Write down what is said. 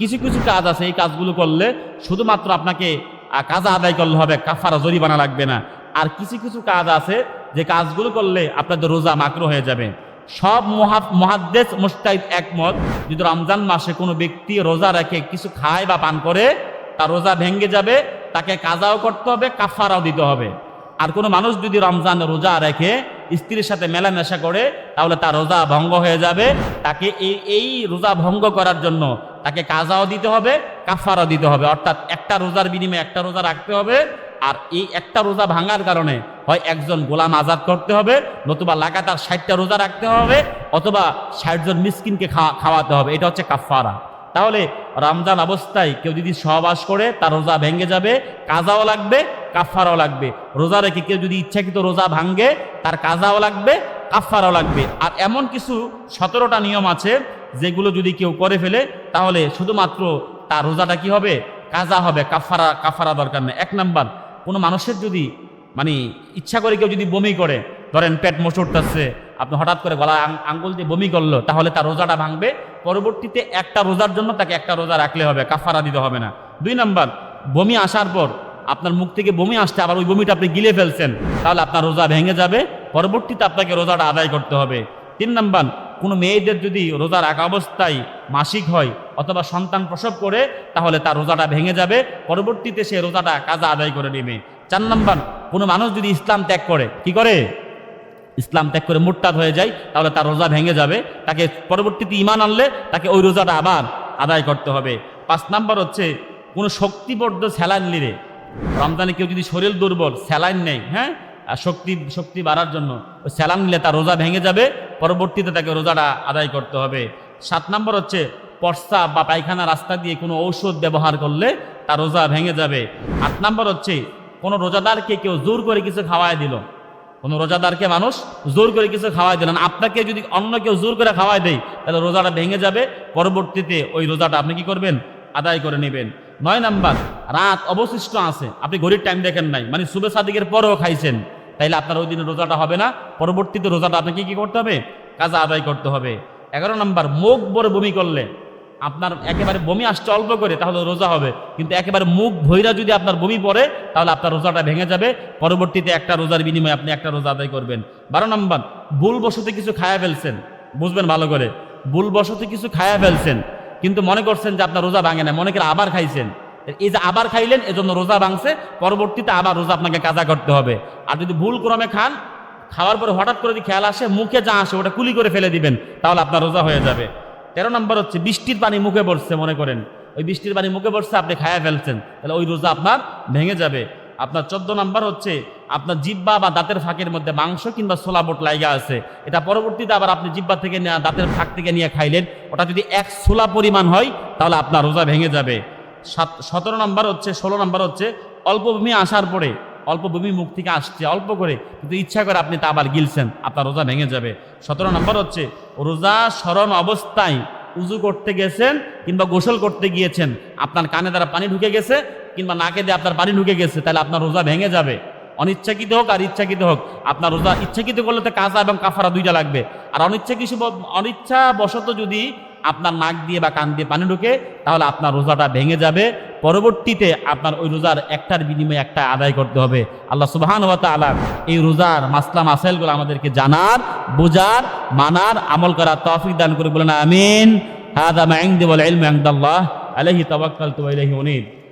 কিছু কিছু কাজ আছে, এই কাজগুলো করলে শুধুমাত্র আপনাকে কাজা আদায় করলে হবে কাফারা জরিমানা লাগবে না। আর কিছু কিছু কাজ আছে, যে কাজগুলো করলে আপনাদের রোজা মাকরু হয়ে যাবে। সব মহা মহাদ্দেশ মুস্তাহিদ একমত, যদি রমজান মাসে কোনো ব্যক্তি রোজা রেখে কিছু খায় বা পান করে তার রোজা ভেঙে যাবে, তাকে কাজাও করতে হবে কাফারাও দিতে হবে। আর কোনো মানুষ যদি রমজান রোজা রেখে স্ত্রীর সাথে মেলামেশা করে, তাহলে তার রোজা ভঙ্গ হয়ে যাবে। তাকে এই এই রোজা ভঙ্গ করার জন্য তাকে কাজাও দিতে হবে কাফারাও দিতে হবে। অর্থাৎ একটা রোজার বিনিময়ে একটা রোজা রাখতে হবে আর এই একটা রোজা ভাঙার কারণে হয় একজন গোলাম আজাদ করতে হবে, নতুবা লাগাতার ষাটটা রোজা রাখতে হবে, অথবা ষাট জন মিসকিনকে খাওয়াতে হবে। এটা হচ্ছে কাফারা তাহলে রমজান অবস্থায় কেউ যদি সহবাস করে, তার রোজা ভেঙে যাবে, কাজাও লাগবে কাফারাও লাগবে। রোজা রেখে কেউ যদি ইচ্ছাকৃত রোজা ভাঙ্গে তার কাজাও লাগবে কাফারাও লাগবে। আর এমন কিছু সতেরোটা নিয়ম আছে যেগুলো যদি কেউ করে ফেলে, তাহলে শুধুমাত্র তার রোজাটা কি হবে? কাজা হবে, কাফারা কাফারা দরকার নেই। এক নাম্বার, কোনো মানুষের যদি মানে ইচ্ছা করে কেউ যদি বমি করে, ধরেন পেট মোচড়তেছে আপনি হঠাৎ করে গলা আঙ্গুল দিয়ে বমি করল, তাহলে তার রোজাটা ভাঙবে। পরবর্তীতে একটা রোজার জন্য তাকে একটা রোজা রাখলে হবে, কাফারা দিতে হবে না। দুই নাম্বার, বমি আসার পর আপনার মুখ থেকে বমি আসতে আবার ওই বমিটা আপনি গিলে ফেলছেন, তাহলে আপনার রোজা ভেঙে যাবে। পরবর্তীতে আপনাকে রোজাটা আদায় করতে হবে। তিন নাম্বার কোনো মেয়েদের যদি রোজা রাখা অবস্থায় মাসিক হয় অথবা সন্তান প্রসব করে, তাহলে তার রোজাটা ভেঙে যাবে। পরবর্তীতে সে রোজাটা কাজা আদায় করে নেবে। চার নাম্বার, কোনো মানুষ যদি ইসলাম ত্যাগ করে, কি করে? ইসলাম ত্যাগ করে মোট্টাদ হয়ে যায়, তাহলে তার রোজা ভেঙে যাবে। তাকে পরবর্তীতে ইমান আনলে তাকে ওই রোজাটা আবার আদায় করতে হবে। পাঁচ নাম্বার হচ্ছে, কোনো শক্তিবদ্ধ স্যালাইন নিলে, রমজানে কেউ যদি শরীর দুর্বল, স্যালাইন নেই হ্যাঁ? আর শক্তি শক্তি বাড়ার জন্য, ওই স্যালাইন নিলে তার রোজা ভেঙে যাবে। পরবর্তীতে তাকে রোজাটা আদায় করতে হবে। সাত নম্বর হচ্ছে প্রস্তাব বা পায়খানা রাস্তা দিয়ে কোনো ঔষধ ব্যবহার করলে তার রোজা ভেঙে যাবে। আট নম্বর হচ্ছে, কোনো রোজাদারকে কেউ জোর করে কিছু খাওয়ায় দিল। কোনো রোজাদারকে মানুষ জোর করে কিছু খাওয়াই দিলেন আপনাকে যদি অন্য কেউ জোর করে খাওয়াই দেয়, তাহলে রোজাটা ভেঙে যাবে। পরবর্তীতে ওই রোজাটা আপনি কি করবেন? আদায় করে নেবেন। নয় নাম্বার, রাত অবশিষ্ট আছে। আপনি ঘড়ির টাইম দেখেন নাই। মানে সুবে সাদিকের পরেও খাইছেন। তাইলে আপনার ওই দিনে রোজাটা হবে না, পরবর্তীতে রোজাটা আপনাকে কি করতে হবে? কাজা আদায় করতে হবে। এগারো নম্বর, মুখ বড় বমি করলে আপনার একেবারে বমি আসছে অল্প করে, তাহলে রোজা হবে। কিন্তু একেবারে মুখ ভৈরা যদি আপনার বমি পড়ে, তাহলে আপনার রোজাটা ভেঙে যাবে। পরবর্তীতে একটা রোজার বিনিময়ে আপনি একটা রোজা আদায় করবেন। বারো নম্বর ভুল বসতে কিছু খায়া ফেলছেন। বুঝবেন ভালো করে। ভুল বসতে কিছু খায়া ফেলছেন। কিন্তু মনে করছেন যে আপনার রোজা ভাঙে না, মনে করে আবার খাইছেন। এই যে আবার খাইলেন, এজন্য রোজা ভাঙছে, পরবর্তীতে আবার রোজা আপনাকে কাজা করতে হবে। আর যদি ভুল ক্রমে খান, খাওয়ার পরে হঠাৎ করে যদি খেয়াল আসে, মুখে যা আসে, ওটা কুলি করে ফেলে দিবেন, তাহলে আপনার রোজা হয়ে যাবে। তেরো নম্বর হচ্ছে, বৃষ্টির পানি মুখে পড়ছে, মনে করেন। ওই বৃষ্টির পানি মুখে পড়ছে, আপনি খায়া ফেলছেন, তাহলে ওই রোজা আপনার ভেঙে যাবে। আপনার চোদ্দ নম্বর হচ্ছে, আপনার জিব্বা বা দাঁতের ফাঁকের মধ্যে মাংস কিংবা সোলা বোট লাইগা আছে। এটা পরবর্তীতে আবার আপনি জিব্বা থেকে নেওয়া দাঁতের ফাঁক থেকে নিয়ে খাইলেন, ওটা যদি এক সোলা পরিমাণ হয়, তাহলে আপনার রোজা ভেঙে যাবে। সাত, সতেরো নম্বর হচ্ছে, ষোলো নম্বর হচ্ছে, অল্প ভূমি আসার পরে, অল্প ভূমি মুখ থেকে আসছে, অল্প করে, কিন্তু ইচ্ছা করে আপনি তা আবার গিলছেন, আপনার রোজা ভেঙে যাবে। সতেরো নম্বর হচ্ছে, রোজা স্মরণ অবস্থায় উজু করতে গেছেন কিংবা গোসল করতে গিয়েছেন, আপনার কানে দ্বারা পানি ঢুকে গেছে কিংবা নাকে দিয়ে আপনার পানি ঢুকে গেছে, তাহলে আপনার রোজা ভেঙে যাবে। অনিচ্ছাকৃত হোক আর ইচ্ছাকৃত হোক, আপনার রোজা ইচ্ছাকৃত করলে তো কাজা এবং কাফারা দুইটা লাগবে। আর অনিচ্ছা কিছু অনিচ্ছা বশত যদি আপনার নাক দিয়ে বা কান দিয়ে পানি ঢুকে, তাহলে আপনার রোজাটা ভেঙে যাবে। পরবর্তীতে আপনার ওই রোজার একটার বিনিময়ে একটা আদায় করতে হবে। আল্লাহ সুবাহান তালা এই রোজার মাসলা মাসাইলগুলো আমাদেরকে জানার, বোঝার, মানার, আমল করার তফিক দান করে বলেন, আমিন। হাদা মাইন্দ আলহি ওয়াল তো আলহি আলাইহি